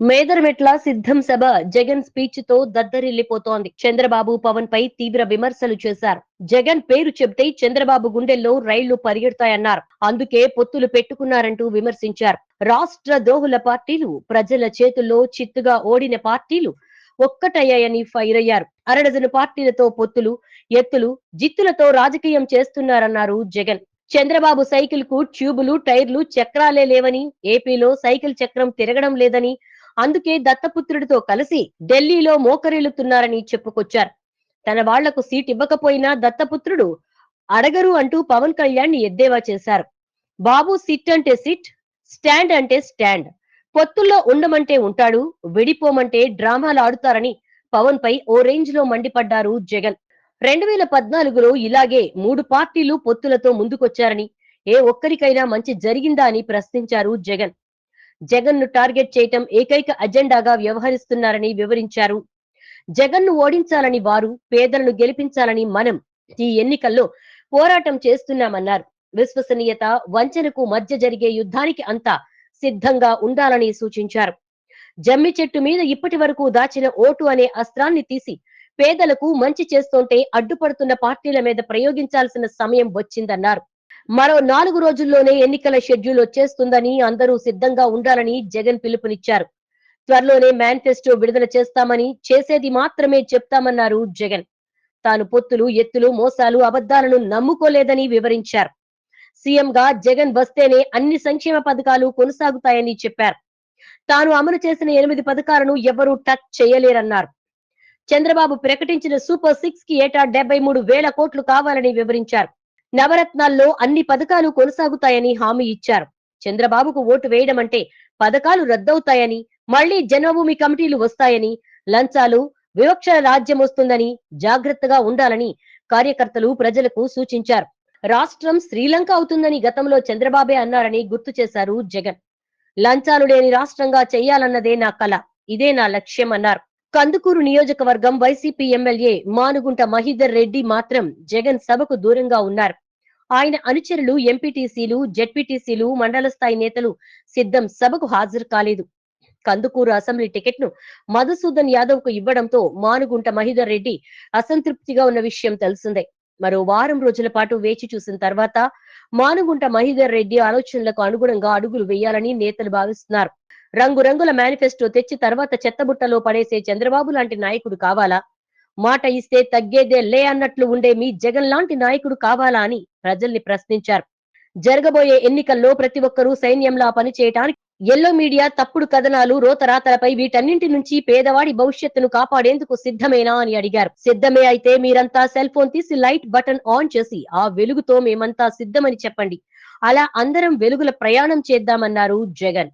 మేదరమెట్ల సిద్ధం సభ జగన్ స్పీచ్తో దద్దరిల్లిపోతోంది. చంద్రబాబు పవన్ పై తీవ్ర విమర్శలు చేశారు. జగన్ పేరు చెబితే చంద్రబాబు గుండెల్లో రైళ్ళు పరిగెడతాయన్నారు. అందుకే పొత్తులు పెట్టుకున్నారంటూ విమర్శించారు. రాష్ట్ర ద్రోహుల పార్టీలు ప్రజల చేతుల్లో చిత్తుగా ఓడిన పార్టీలు ఒక్కటయ్యాయని ఫైర్ అయ్యారు. అరడజను పార్టీలతో పొత్తులు ఎత్తులు జిత్తులతో రాజకీయం చేస్తున్నారన్నారు జగన్. చంద్రబాబు సైకిల్కు ట్యూబులు టైర్లు చక్రాలే లేవని ఏపీలో సైకిల్ చక్రం తిరగడం లేదని అందుకే దత్తపుత్రుడితో కలిసి ఢిల్లీలో మోకరిల్లుతున్నారని చెప్పుకొచ్చారు. తన వాళ్ళకు సీట్ ఇవ్వకపోయినా దత్తపుత్రుడు అడగరు అంటూ పవన్ కళ్యాణ్ని ఎద్దేవా చేశారు. బాబు సిట్ అంటే సిట్ స్టాండ్ అంటే స్టాండ్. పొత్తుల్లో ఉండమంటే ఉంటాడు విడిపోమంటే డ్రామాలు ఆడుతారని పవన్ పై ఓ రేంజ్లో మండిపడ్డారు జగన్. రెండు వేల పద్నాలుగులో ఇలాగే మూడు పార్టీలు పొత్తులతో ముందుకొచ్చారని ఏ ఒక్కరికైనా మంచి జరిగిందా అని ప్రశ్నించారు జగన్. జగన్ను టార్గెట్ చేయటం ఏకైక అజెండాగా వ్యవహరిస్తున్నారని వివరించారు. జగన్ను ఓడించాలని వారు పేదలను గెలిపించాలని మనం ఈ ఎన్నికల్లో పోరాటం చేస్తున్నామన్నారు. విశ్వసనీయత వంచనకు మధ్య జరిగే యుద్ధానికి అంతా సిద్ధంగా ఉండాలని సూచించారు. జమ్మి చెట్టు మీద ఇప్పటి వరకు దాచిన ఓటు అనే అస్త్రాన్ని తీసి పేదలకు మంచి చేస్తుంటే అడ్డుపడుతున్న పార్టీల మీద ప్రయోగించాల్సిన సమయం వచ్చిందన్నారు. మరో నాలుగు రోజుల్లోనే ఎన్నికల షెడ్యూల్ వచ్చేస్తుందని అందరూ సిద్ధంగా ఉండాలని జగన్ పిలుపునిచ్చారు. త్వరలోనే మేనిఫెస్టో విడుదల చేస్తామని చేసేది మాత్రమే చెప్తామన్నారు జగన్. తాను పొత్తులు ఎత్తులు మోసాలు అబద్ధాలను నమ్ముకోలేదని వివరించారు. సీఎంగా జగన్ వస్తేనే అన్ని సంక్షేమ పథకాలు కొనసాగుతాయని చెప్పారు. తాను అమలు చేసిన ఎనిమిది పథకాలను ఎవరూ టచ్ చేయలేరన్నారు. చంద్రబాబు ప్రకటించిన సూపర్ సిక్స్కి ఏటా డెబ్బై మూడు వేల కోట్లు కావాలని వివరించారు. నవరత్నాల్లో అన్ని పథకాలు కొనసాగుతాయని హామీ ఇచ్చారు. చంద్రబాబుకు ఓటు వేయడం అంటే పథకాలు రద్దవుతాయని మళ్ళీ జన్మభూమి కమిటీలు వస్తాయని లంచాలు వివక్షల రాజ్యం వస్తుందని జాగ్రత్తగా ఉండాలని కార్యకర్తలు ప్రజలకు సూచించారు. రాష్ట్రం శ్రీలంక అవుతుందని గతంలో చంద్రబాబే అన్నారని గుర్తు చేశారు జగన్. లంచాలు లేని రాష్ట్రంగా చేయాలన్నదే నా కల. ఇదే నా లక్ష్యం అన్నారు. కందుకూరు నియోజకవర్గం వైసీపీ ఎమ్మెల్యే మానుగుంట మహీధర్ రెడ్డి మాత్రం జగన్ సభకు దూరంగా ఉన్నారు. ఆయన అనుచరులు ఎంపీటీసీలు జెడ్పీటీసీలు మండల స్థాయి నేతలు సిద్ధం సభకు హాజరు కాలేదు. కందుకూరు అసెంబ్లీ టికెట్ను మధుసూదన్ యాదవ్కు ఇవ్వడంతో మానుగుంట మహీధర్ రెడ్డి అసంతృప్తిగా ఉన్న విషయం తెలిసిందే. మరో వారం రోజుల పాటు వేచి చూసిన తర్వాత మానుగుంట మహీధర్ రెడ్డి ఆలోచనలకు అనుగుణంగా అడుగులు వేయాలని నేతలు భావిస్తున్నారు. రంగురంగుల మేనిఫెస్టో తెచ్చి తర్వాత చెత్తబుట్టలో పడేసే చంద్రబాబు లాంటి నాయకుడు కావాలా? మాట ఇస్తే తగ్గేదే లే అన్నట్లు ఉండే మీ జగన్ లాంటి నాయకుడు కావాలా అని ప్రజల్ని ప్రశ్నించారు. జరగబోయే ఎన్నికల్లో ప్రతి ఒక్కరూ సైన్యంలా పనిచేయటానికి ఎల్లో మీడియా తప్పుడు కథనాలు రోతరాతలపై వీటన్నింటి నుంచి పేదవాడి భవిష్యత్తును కాపాడేందుకు సిద్ధమేనా అని అడిగారు. సిద్ధమే అయితే మీరంతా సెల్ ఫోన్ తీసి లైట్ బటన్ ఆన్ చేసి ఆ వెలుగుతో మేమంతా సిద్ధమని చెప్పండి. అలా అందరం వెలుగుల ప్రయాణం చేద్దామన్నారు జగన్.